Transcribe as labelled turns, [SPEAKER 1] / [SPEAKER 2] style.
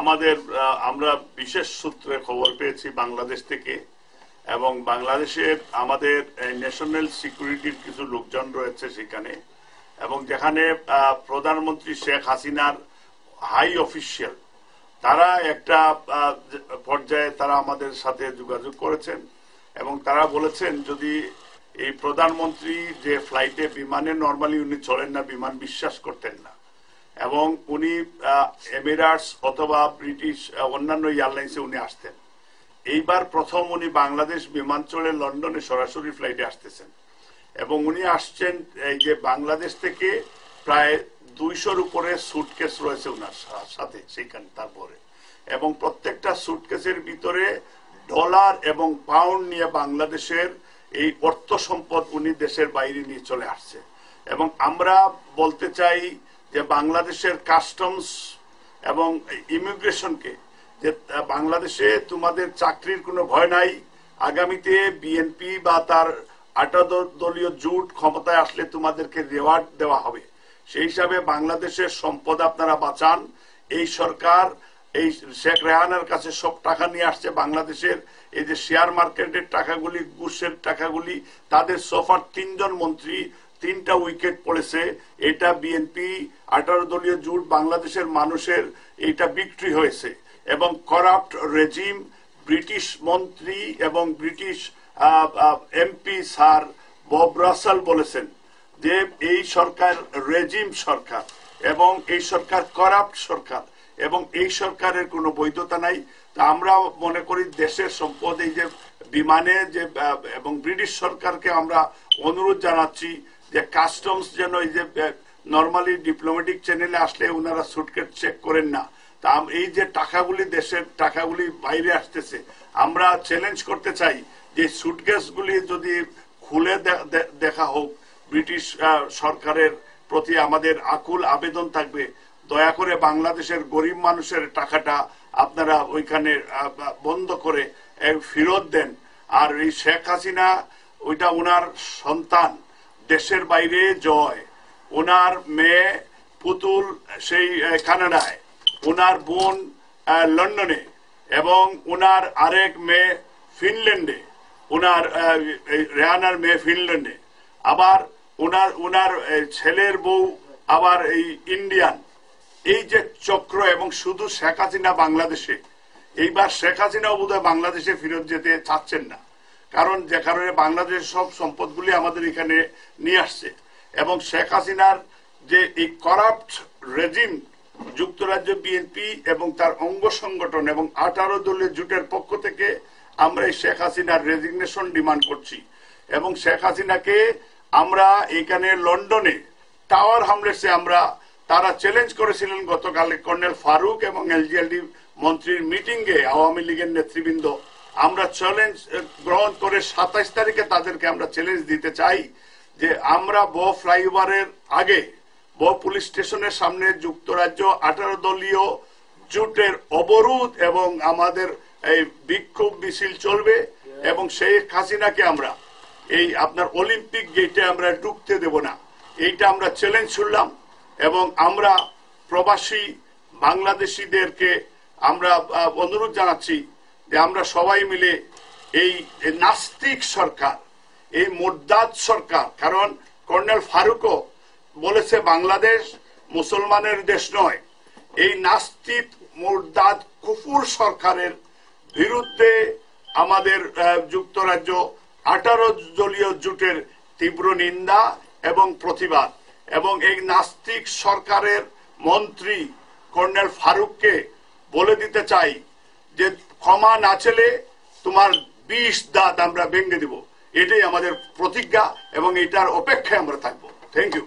[SPEAKER 1] আমাদের আমরা বিশেষ সূত্রে খবর পেয়েছি বাংলাদেশ থেকে এবং বাংলাদেশে আমাদের ন্যাশনাল সিকিউরিটির কিছু লোকজন রয়েছে সেখানে এবং যেখানে প্রধানমন্ত্রী শেখ হাসিনার হাই অফিসিয়াল তারা একটা পর্যায়ে তারা আমাদের সাথে যোগাযোগ করেছেন এবং তারা বলেছেন যদি এই প্রধানমন্ত্রী যে ফ্লাইটে বিমানে নর্মালি উনি চলেন না, বিমান বিশ্বাস করতেন না। এবং উনি এমিরাটস অথবা ব্রিটিশ অন্যান্য এয়ারলাইন্সে উনি আসতেন। এইবার প্রথম উনি বাংলাদেশ বিমানচলে লন্ডনে সরাসরি ফ্লাইটে আসতেছেন। এবং উনি আসছেন এই যে বাংলাদেশ থেকে প্রায় দুইশোর উপরে সুটকেস রয়েছে উনার সাথে, সেইখানে, তারপরে। এবং প্রত্যেকটা সুটকেসের ভিতরে ডলার এবং পাউন্ড নিয়ে বাংলাদেশের এই অর্থ সম্পদ উনি দেশের বাইরে নিয়ে চলে আসছে। এবং আমরা বলতে চাই যে বাংলাদেশের কাস্টমস এবং ইমিগ্রেশনকে, যে বাংলাদেশে তোমাদের চাকরির কোনো ভয় নাই, আগামীতে বিএনপি বা তার আটা দলীয় জোট ক্ষমতায় আসলে তোমাদেরকে রেওয়ার্ড দেওয়া হবে। সেই হিসাবে বাংলাদেশের সম্পদ আপনারা বাঁচান। এই সরকার এই শেখ রেহানার কাছে সব টাকা নিয়ে আসছে বাংলাদেশের। এই যে শেয়ার মার্কেটের টাকাগুলি ঘুষের টাকাগুলি, তাদের সোফার তিনজন মন্ত্রী, তিনটা উইকেট পড়েছে। এটা বিএনপি আঠারো দলীয় জোট, বাংলাদেশের মানুষের এটা বিক্রি হয়েছে। এবং করাপ্ট রেজিম ব্রিটিশ মন্ত্রী এবং British MP Sir Bob Russell বলেছেন যে এই সরকার রেজিম সরকার এবং এই সরকার করাপ্ট সরকার। এবং এই সরকারের কোনো বৈধতা নাই। তা আমরা মনে করি দেশের সম্পদ, এই যে বিমানে যে এবং ব্রিটিশ সরকারকে আমরা অনুরোধ জানাচ্ছি যে কাস্টমস যেন এই যে নর্মালি ডিপ্লোমেটিক চ্যানেলে আসলে ওনারা সুটকেট চেক করেন না। তা এই যে টাকাগুলি দেশের টাকাগুলি বাইরে আসতেছে, আমরা চ্যালেঞ্জ করতে চাই যে সুটকেসগুলি যদি খুলে দেখা হোক, ব্রিটিশ সরকারের প্রতি আমাদের আকুল আবেদন থাকবে দয়া করে বাংলাদেশের গরিব মানুষের টাকাটা আপনারা ওইখানে বন্ধ করে ফেরত দেন। আর এই শেখ হাসিনা, ওইটা ওনার সন্তান, দেশের বাইরে জয়। ওনার মেয়ে পুতুল সেই কানাডায়। ওনার বোন লন্ডনে। এবং ওনার আরেক মেয়ে ফিনল্যান্ডে। ওনার রেহানার মেয়ে ফিনল্যান্ডে। আবার ওনার ওনার ছেলের বউ আবার এই ইন্ডিয়ান। এই যে চক্র এবং শুধু শেখ হাসিনা বাংলাদেশে, এইবার শেখ হাসিনা বোধহয় বাংলাদেশে ফেরত যেতে চাচ্ছেন না। কারণ যে কারণে বাংলাদেশের সব সম্পদগুলি আমাদের এখানে নিয়ে আসছে। এবং শেখ হাসিনার যে এই করাপ্ট রেজিম যুক্তরাজ্য বিএনপি এবং তার অঙ্গ সংগঠন এবং আঠারো দলীয় জোটের পক্ষ থেকে আমরা এই শেখ হাসিনার রেজিগনেশন ডিমান্ড করছি। এবং শেখ হাসিনাকে আমরা এখানে লন্ডনে টাওয়ার হামলেসে আমরা তারা চ্যালেঞ্জ করেছিলেন গতকাল কর্নেল ফারুক এবং এলজিএলডি মন্ত্রীর মিটিং এ আওয়ামী লীগের নেতৃবৃন্দ। আমরা চ্যালেঞ্জ গ্রহণ করে সাতাইশ তারিখে তাদেরকে আমরা চ্যালেঞ্জ দিতে চাই যে আমরা ব ফ্লাইওভারের আগে ব পুলিশ স্টেশনের সামনে যুক্তরাজ্য আঠারো দলীয় জোটের অবরোধ এবং আমাদের এই বিক্ষোভ মিছিল চলবে এবং সেই হাসিনাকে আমরা এই আপনার অলিম্পিক গেটে আমরা ঢুকতে দেব না। এইটা আমরা চ্যালেঞ্জ শুনলাম। এবং আমরা প্রবাসী বাংলাদেশিদেরকে আমরা অনুরোধ জানাচ্ছি যে আমরা সবাই মিলে এই নাস্তিক সরকার, এই মোরদাদ সরকার, কারণ কর্নেল ফারুকও বলেছে বাংলাদেশ মুসলমানের দেশ নয়। এই নাস্তিক মোরদাদ কুফুর সরকারের বিরুদ্ধে আমাদের যুক্তরাজ্য আঠারো দলীয় জোটের তীব্র নিন্দা এবং প্রতিবাদ। এবং এই নাস্তিক সরকারের মন্ত্রী কর্নেল ফারুককে বলে দিতে চাই যে ক্ষমা না চেলে তোমার বিষ দাঁত আমরা ভেঙে দিব। এটাই আমাদের প্রতিজ্ঞা এবং এটার অপেক্ষায় আমরা থাকব। Thank you